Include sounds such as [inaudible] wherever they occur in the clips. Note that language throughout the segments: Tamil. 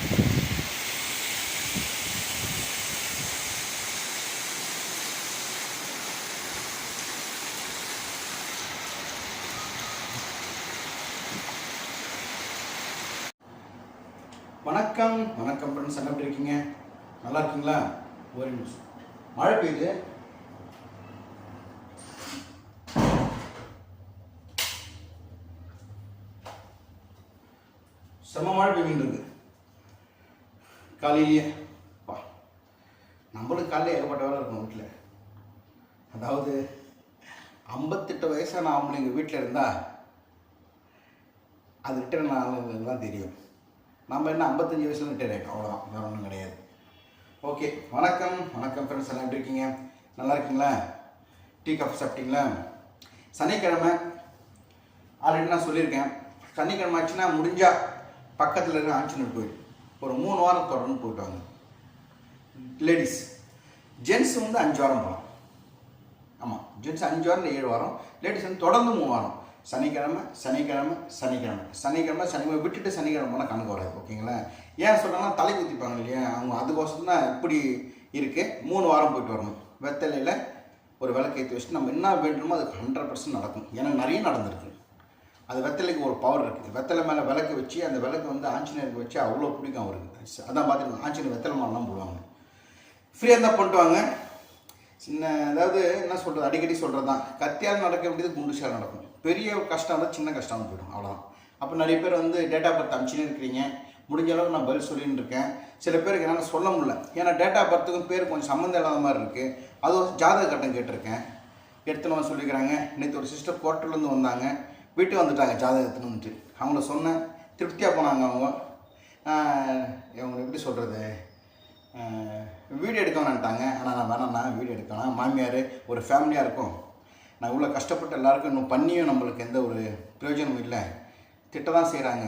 வணக்கம். வணக்கம் ஃப்ரெண்ட்ஸ் எப்படி இருக்கீங்க? நல்லா இருக்கீங்களா? ஒரு நிமிஷம். மழை பெய்யுது. செம மழை பெய்யுன்னு இருக்கு காலையிலேயே பா நம்மளுக்கு காலையில் ஏகப்பட்ட வேலை இருக்கும் வீட்டில் அதாவது ஐம்பத்தெட்டு வயசான ஆம்பளைங்க வீட்டில் இருந்தால் அது ரிட்டர்ன் ஆனது தான் தெரியும். நம்ம என்ன ஐம்பத்தஞ்சு வயசுல ரிட்டையர் ஆகிட்டோம் அவ்வளோதான் வேறு ஒன்றும் கிடையாது. ஓகே வணக்கம். வணக்கம் ஃப்ரெண்ட்ஸ் எல்லாம் எப்படி இருக்கீங்க? நல்லா இருக்கீங்களா? டீ காஃபி சாப்பிட்டீங்களா? சனிக்கிழமை ஆல்ரெடி நான் சொல்லியிருக்கேன். சனிக்கிழமை ஆச்சுன்னா முடிஞ்சால் பக்கத்தில் இருக்க ஆஞ்சநேயர் கோயில். ஒரு மூணு வாரம் தொடர்ந்து போயிட்டு வாங்க லேடிஸ் ஜென்ஸ் வந்து அஞ்சு வாரம் போகலாம். ஆமாம் ஜென்ஸ் அஞ்சு வாரம் ஏழு வாரம். லேடிஸ் வந்து தொடர்ந்து மூணு வாரம். சனிக்கிழமை சனிக்கிழமை சனிக்கிழமை. சனிக்கிழமை சனிக்கிழமை விட்டுட்டு சனிக்கிழமை போனால் கணக்கு வராது ஓகேங்களா? ஏன் சொல்கிறாங்கன்னா தலை குத்திப்பாங்க இல்லையா? அவங்க அதுக்கோசரம் தான் இப்படி இருக்குது மூணு வாரம் போயிட்டு வரணும். வெத்தலையில் ஒரு விளக்கு ஏற்றி வச்சுட்டு நம்ம என்ன வேண்டுமோ அதுக்கு ஹண்ட்ரட் பர்சன்ட் நடக்கும். எனக்கு நிறைய நடந்திருக்கு. அது வெத்தலைக்கு ஒரு பவர் இருக்குது வெத்தலை மேலே விளக்கு வச்சு அந்த விளக்கு வந்து ஆஞ்சநேயருக்கு வச்சு அவ்வளோ பிடிக்கும் அவருக்கு. அதான் பார்த்துருக்கோம் ஆஞ்சநேயர் வெத்தலை மாலாம் போடுவாங்க. ஃப்ரீயாக இருந்தால் பண்ணிட்டு வாங்க சின்ன அதாவது என்ன சொல்கிறது அடிக்கடி சொல்கிறது தான் கத்தியால் நடக்க வேண்டியது குண்டுசால் நடக்கும். பெரிய கஷ்டம் இருந்தால் சின்ன கஷ்டம் போயிடும். அவ்வளோதான் அப்போ நிறைய பேர் வந்து டேட்டா பர்த் அமிச்சுன்னு இருக்கிறீங்க. முடிஞ்ச அளவுக்கு நான் பதில் சொல்லின்னு இருக்கேன். சில பேருக்கு என்னால் சொல்ல முடியல. ஏன்னா டேட்டா பர்த்துக்கும் பேர் கொஞ்சம் சம்மந்தம் இல்லாத மாதிரி இருக்குது அதுவும் ஜாதக கட்டம் கேட்டிருக்கேன். எடுத்துன்னு வந்து சொல்லிக்கிறாங்க. நேற்று ஒரு சிஸ்டர் கோர்ட்டிலேருந்து வந்தாங்க. வீட்டுக்கு வந்துட்டாங்க ஜாதகத்துன்னு வந்துட்டு அவங்கள சொன்னேன். திருப்தியாக போனாங்க அவங்க. இவங்க எப்படி சொல்கிறது வீடியோ எடுக்க வேணான்ட்டாங்க ஆனால் நான் வேணாண்ணா வீடியோ எடுக்கணும் மாமியார் ஒரு ஃபேமிலியாக இருக்கும். நான் இவ்வளோ கஷ்டப்பட்டு எல்லாருக்கும் இன்னும் பண்ணியும் நம்மளுக்கு எந்த ஒரு பிரயோஜனமும் இல்லை. திட்ட தான் செய்கிறாங்க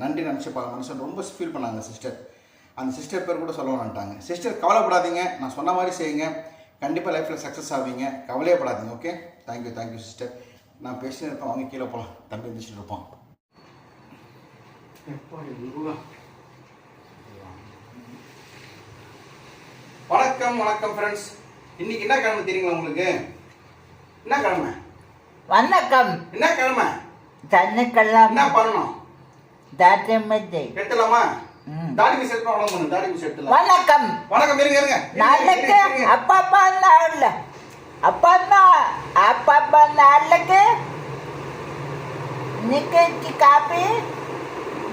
நன்றி நினச்சி பார்க்க மனுஷன் ரொம்ப ஃபீல் பண்ணாங்க சிஸ்டர் அந்த சிஸ்டர் பேர் கூட சொல்ல வேணான்ட்டாங்க. சிஸ்டர் கவலைப்படாதீங்க. நான் சொன்ன மாதிரி செய்யுங்க. கண்டிப்பாக லைஃப்பில் சக்ஸஸ் ஆவீங்க. கவலையப்படாதீங்க okay thank you thank you sister நான் பேசினு இருப்பேன் வாங்க கீழே போகலாம் தம்பி எழுந்திரிச்சிட்டு இருப்பான். வணக்கம் வணக்கம் ஃப்ரெண்ட்ஸ் இன்னைக்கு என்ன கிழமை தெரியுங்களா உங்களுக்கு? என்ன கிழமை? வணக்கம். என்ன கிழமை? என்ன சனிக்கிழமை பண்ணணும்? தாத்தமத்தை எடுத்துலாமா ம். தாடி மிஸ் எடுத்து அவ்வளோ பண்ணு தாடி மிஸ் எடுத்துலாம் வணக்கம். வணக்கம் இருங்க இருங்க. நாளைக்கு. அப்பா அப்பா நாள் அப்பா அம்மா அப்பா அப்பா நாளைக்கு நிக்கி காப்பி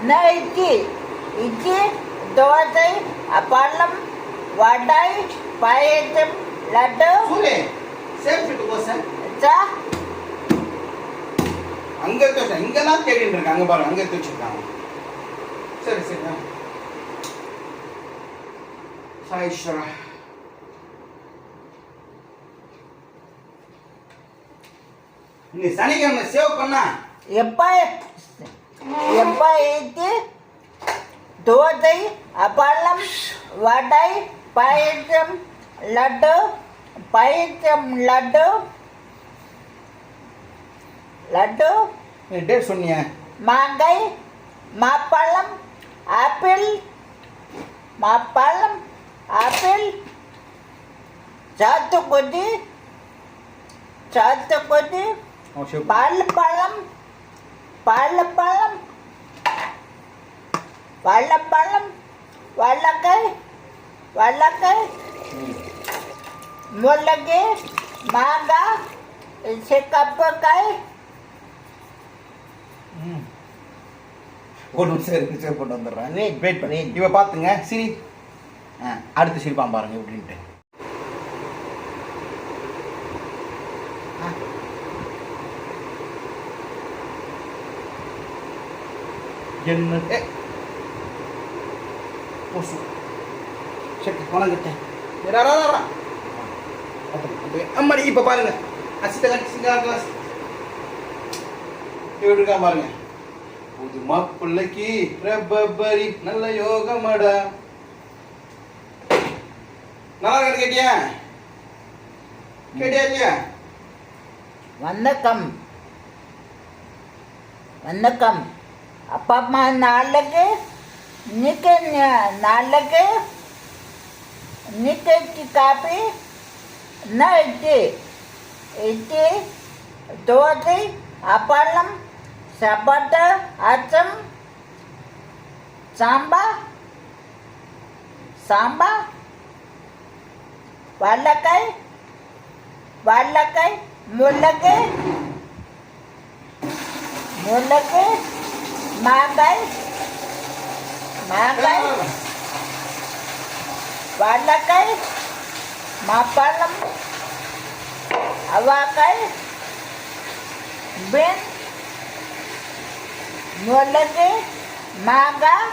நைட்டி இட்லி தோசை அப்பளம் வடை பாயசம் லட்டு சூலே சேம் ஃபிட் கோசன் சா அங்க இருக்க வச்சா இங்கெல்லாம் தேடிட்டு இருக்காங்க அங்க பாருங்க அங்க எடுத்து வச்சிருக்காங்க சரி சரி ஆ. சாய் ஈஸ்வரா நீ சனிக்கிழமை சேவ் பண்ணா எப்ப எப்ப இட்லி தோசை அப்பளம் வடை பாயசம் லட்டு பாயசம் லட்டு. லட்டு. டேட் சொன்னிய. மாங்காய் மாப்பழம் ஆப்பிள் மாப்பழம் ஆப்பிள். சாத்துக்குடி சாத்துக்குடி பழப்பழம் பழப்பழம் பழப்பழம் வல்லக்காய் வல்லக்காய் முள்ளங்கி மாங்காய் சிக்கப்பக்காய் ஒரு நிமிஷம் இருக்கு சேவ் பண்ணி வந்துடுறேன். வெயிட் பண்ணி. இவ பார்த்துங்க சிரி. அடுத்து சிரிப்பான் பாருங்க எப்படின்ட்டு ஏ போசு சரி வணங்கிட்ட அம்மாடி இப்போ பாருங்க அசித்த கட்டி சிங்கார கிளாஸ் இருக்கா பாருங்க புது மாப்பிள்ளைக்கு ரப்பரி நல்ல யோகமடா நல்லா இருக்கு கேட்டியா கேட்டியா இல்லையா வணக்கம் வணக்கம் அப்பா அம்மா நாளைக்கு நிக்க நாளைக்கு நிக்கி காப்பி நைட்டு இட்லி தோசை அப்பளம் சப்பாட்டு அச்சம் சாம்பா சாம்பா வாழைக்காய் வாழைக்காய் முள்ளக்கு முள்ளக்கு மாங்காய் மாங்காய் வாழைக்காய் மாப்பழம் அவாக்காய் பீன் முள்ளக்கு மாங்காய்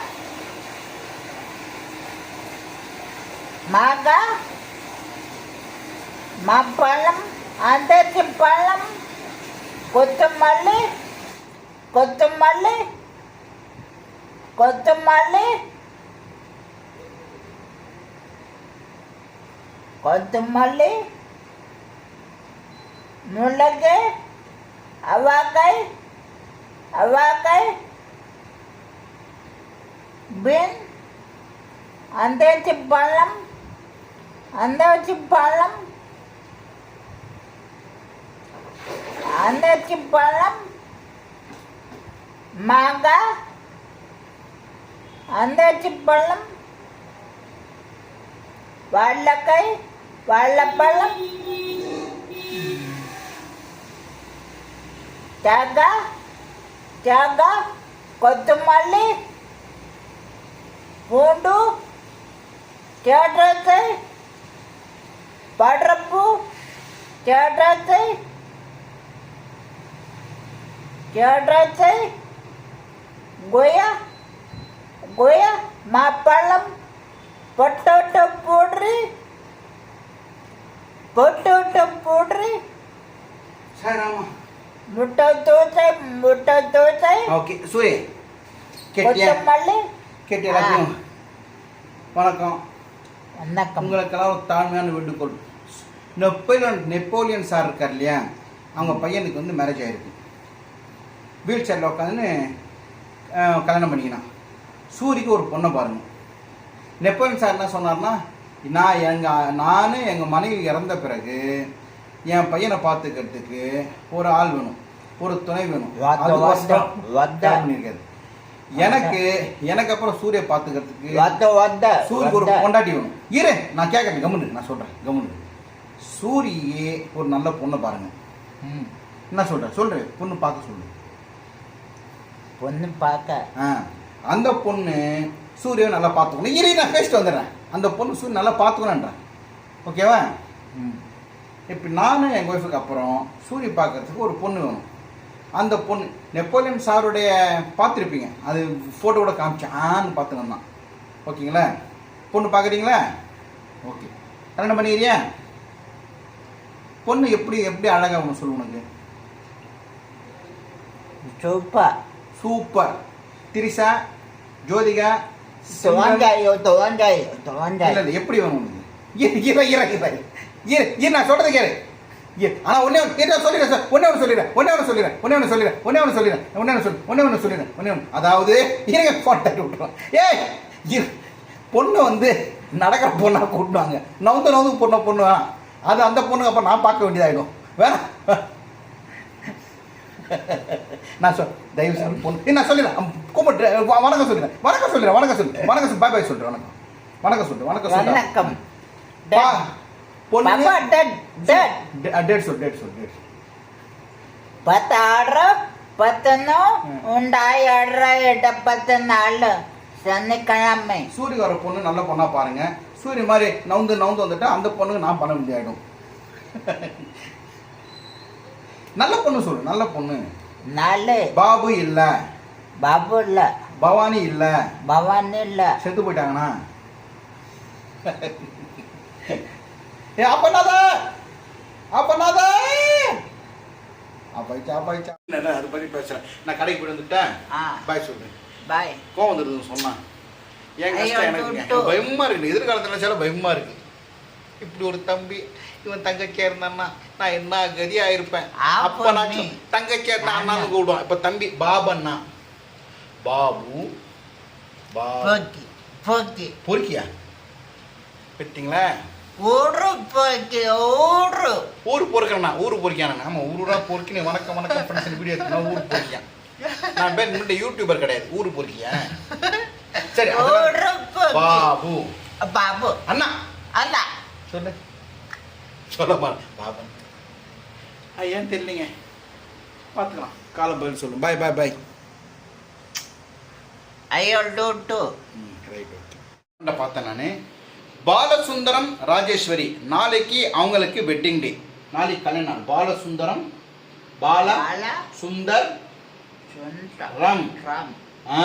மாங்காய் மாப்பழம் அந்தரிசி பழம் கொத்தமல்லி கொத்தமல்லி கொத்தமல்லி. கொத்தமல்லி. முள்ளகு அவாக்காய் அவாக்காய் பீன். வச்சு பழம். அந்த வச்சு பழம். அந்த வச்சு பழம். மாங்காய். அந்தாச்சி பழம் வாழைக்காய் வாழைப்பழம் தேங்காய் தேங்காய் கொத்தமல்லி பூண்டு தேட்ரத்தை படரப்பு தேட்ரத்தை தேட்ரத்தை கொய்யா கொய்யா மாப்பழம் பொட்டோட்டோ போடுறி பொட்டோட்டோ போடுறி முட்டை தோசை முட்டை தோசை ஓகே சூரிய கேட்டியா? கொத்தமல்லி. கேட்டியா எல்லாத்தையும் வணக்கம். வணக்கம். உங்களுக்கெல்லாம் ஒரு தாழ்மையான வேண்டுகோள். நெப்போலியன் நெப்போலியன் சார் இருக்கார் இல்லையா? அவங்க பையனுக்கு வந்து மேரேஜ் ஆயிருக்கு. வீல் சேரில் உட்காந்துன்னு கல்யாணம் பண்ணிக்கினான். சூரிக்கு ஒரு பொண்ணை பாருங்க. நெப்போலியன் சார் என்ன சொன்னார்னா நான் எங்கள் நான் எங்கள் மனைவி இறந்த பிறகு என் பையனை பார்த்துக்கிறதுக்கு ஒரு ஆள் வேணும் ஒரு துணை வேணும். பண்ணியிருக்காரு எனக்கு எனக்கு அப்புறம் சூரிய பார்த்துக்கிறதுக்கு சூரிக்கு ஒரு. பொண்டாட்டி வேணும். இரு நான் கேட்கறேன் கம்முனு நான் சொல்றேன் கம்முனு சூரியே ஒரு நல்ல பொண்ணை பாருங்க. என்ன சொல்றேன் சொல்றேன் பொண்ணு பார்க்க சொல்லு. பொண்ணு பார்க்க. ஆ. அந்த பொண்ணு சூரிய நல்லா பார்த்துக்கணும். இரு நான் பேசிட்டு வந்துடுறேன். அந்த பொண்ணு சூரிய நல்லா பார்த்துக்கணுன்றேன் ஓகேவா? ம். இப்போ நானும் எங்கள் ஒய்ஃபுக்கு அப்புறம் சூரிய பார்க்கறதுக்கு ஒரு பொண்ணு வேணும். அந்த பொண்ணு நெப்போலியன் சாருடைய பார்த்துருப்பீங்க. அது ஃபோட்டோ கூட காமிச்சேன் ஆன்னு பார்த்துக்கணும் தான் ஓகேங்களா? பொண்ணு பார்க்குறீங்களா? ஓகே. கல்யாணம் பண்ணிக்கிறியா? பொண்ணு எப்படி எப்படி அழகா ஒன்று சொல்லு உனக்கு. Super super Trisha Jyothika Simran. துவங்காயோ துவங்காயோ இல்ல எப்படி வேணும் இரு இரு இரு இரு இரு. இரு நான் சொல்றது கேளு. இரு. ஆனா கேட்டா சொல்லிடுறேன் சார். ஒண்ணே ஒன்று சொல்லிடுறேன் ஒண்ணே ஒன்று சொல்லிடுறேன் ஒண்ணே ஒன்று சொல்லிடுறேன் ஒண்ணே ஒன்று சொல்லிடுறேன் ஒண்ணே ஒன்று சொல்லி ஒண்ணே ஒன்று சொல்லிடுறேன் ஒண்ணே ஒன்று அதாவது இருங்க ஃபோன் தட்டி விட்டுருவோம். ஏய் பொண்ணு வந்து நடக்கிற பொண்ணா கூட்டுவாங்க நவுந்து நவுந்து பொண்ணை பொண்ணு வேணாம் அது அந்த பொண்ணுக்கு அப்புறம் நான் பார்க்க வேண்டியதாயிடும். வேணாம் நான் சொல் தயவு செய்து பொண்ணு. நான் சொல்லிடுறேன். கூப்பிட்டு வணக்கம் சொல்லிடுறேன். வணக்கம் சொல்லிடுறேன் வணக்கம் சொல்லிடுறேன் வணக்கம் சொல்லி. பாய் பாய் சொல்லிடுறேன் வணக்கம். வணக்கம் சொல்லிட்டு வணக்கம் சொல்லு. வணக்கம். பொண்ணு டேட் சொல் டேட் சொல் டேட் பத்து ஆடுற பத்துன்னு உண்டாய் ஆடுற எட்ட பத்து நாள் சனிக்கிழமை. சூரிய வர பொண்ணு நல்ல பொண்ணா பாருங்க. சூரிய மாதிரி நவுந்து நவுந்து வந்துட்டா அந்த பொண்ணுக்கு நான் பண்ண வேண்டியாயிடும் நல்ல பொண்ணு சொல்லு நல்ல பொண்ணு. நாலு. பாபு இல்ல. பாபு இல்ல. பவானி இல்ல. பவானி இல்ல. செத்து போயிட்டாங்கண்ணா. [laughs] ஏ அப்பனாதா அப்பனாதா அப்பாய்ச்சா அப்பாய்ச்சா என்ன அது பத்தி பேசுறேன் நான் கடைக்கு போய் வந்துட்டேன். பாய் சொல்லு. பாய் கோவம் வந்துடுதுன்னு சொன்னான் என் கஷ்டம் எனக்கு. பயமா இருக்கு. எதிர்காலத்துல சில பயமா இருக்கு. இப்படி ஒரு தம்பி. இவன் தங்கச்சியா இருந்தான்னா நான் என்ன கதியா இருப்பேன் அப்ப நான். தங்கச்சியா ஆமா. அண்ணான்னு கூப்பிடுவான். இப்ப தம்பி பாபண்ணா. பாபு போக்கி பொறுக்கியா? பெட்டிங்களா ஓடு போக்கி ஓடு ஊர் பொறுக்கிறேண்ணா ஊர் பொறுக்கியானா ஆமா ஊருடா பொறுக்கினு வணக்கம் வணக்கம் ஃப்ரெண்ட்ஸ் வீடியோ ஊர் பொறுக்கியான் நான் பேர் யூடியூபர் கிடையாது. ஊர் பொறுக்கியா? சரி பாபு. பாபு. அண்ணா. அண்ணா. சொல்லு. சொல்ல மாட்டேன். பாபு ஆ ஏன் தெரியலீங்க? பார்த்துக்கலாம் காலம் பதில் சொல்லும். பாய் பாய் பாய் ஐயோ டூ டூ ரைட் ஓகே பார்த்தேன் நான். பாலசுந்தரம் ராஜேஸ்வரி நாளைக்கு அவங்களுக்கு வெட்டிங் டே நாளைக்கு கல்யாணம். பாலசுந்தரம் பால சுந்தர் சுந்தரம் ரம். ரம். ஆ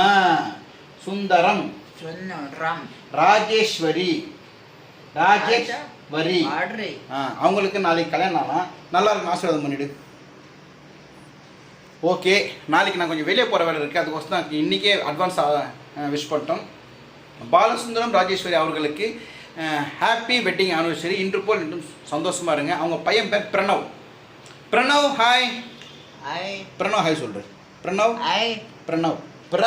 சுந்தரம் சுந்தரம். ராஜேஸ்வரி. ராஜேஸ்வரி ஆ அவங்களுக்கு நாளைக்கு கல்யாணம் ஆகலாம் நல்லா இருக்கும் ஆசீர்வாதம் பண்ணிடு. ஓகே நாளைக்கு நான் கொஞ்சம் வெளியே போகிற வேலை இருக்குது அதுக்கோசம் தான் இன்றைக்கே அட்வான்ஸாக விஷ் பண்ணிட்டோம். பாலசுந்தரம் ராஜேஸ்வரி அவர்களுக்கு ஹாப்பி வெட்டிங் ஆனிவர்சரி இன்று போல் இன்றும் சந்தோஷமாக இருங்க. அவங்க பையன் பேர் Pranav. Pranav hi I Pranav hi சொல்கிறேன் பிரணவ்? ஐ பிரணவ். பிர?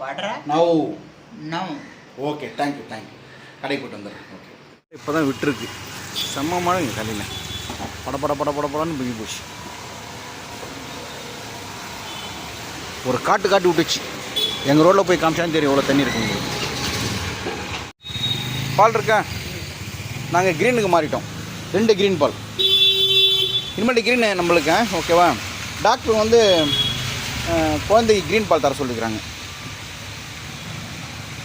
படுற now. No okay thank you thank you கடை போட்டு வந்துடுறேன். ஓகே. இப்போ தான் விட்டுருக்கு. செம்ம மழை இங்கே கடையில் பட பட பட பட படன்னு பிங்கி போச்சு. ஒரு காட்டு காட்டு விட்டுச்சு. எங்கள் ரோட்டில் போய் காமிச்சாலும் தெரியும் எவ்வளோ தண்ணி இருக்கு பால் இருக்கா? நாங்கள் க்ரீனுக்கு மாறிட்டோம். ரெண்டு க்ரீன் பால். இனிமேட்டு க்ரீன் நம்மளுக்கு ஓகேவா டாக்டர் வந்து குழந்தைக்கு க்ரீன் பால் தர சொல்லிக்கிறாங்க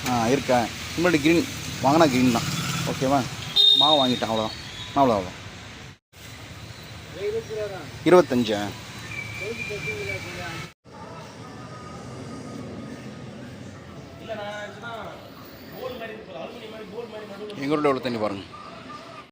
ஆ இருக்கா? இனிமேட்டு க்ரீன் வாங்கினா க்ரீன் தான். ஓகேவா மாவு வாங்கிட்டேன் அவ்வளோதான் அவ்வளோ அவ்வளோ இருபத்தஞ்சா. எங்கள் எவ்வளோ தண்ணி பாருங்கள்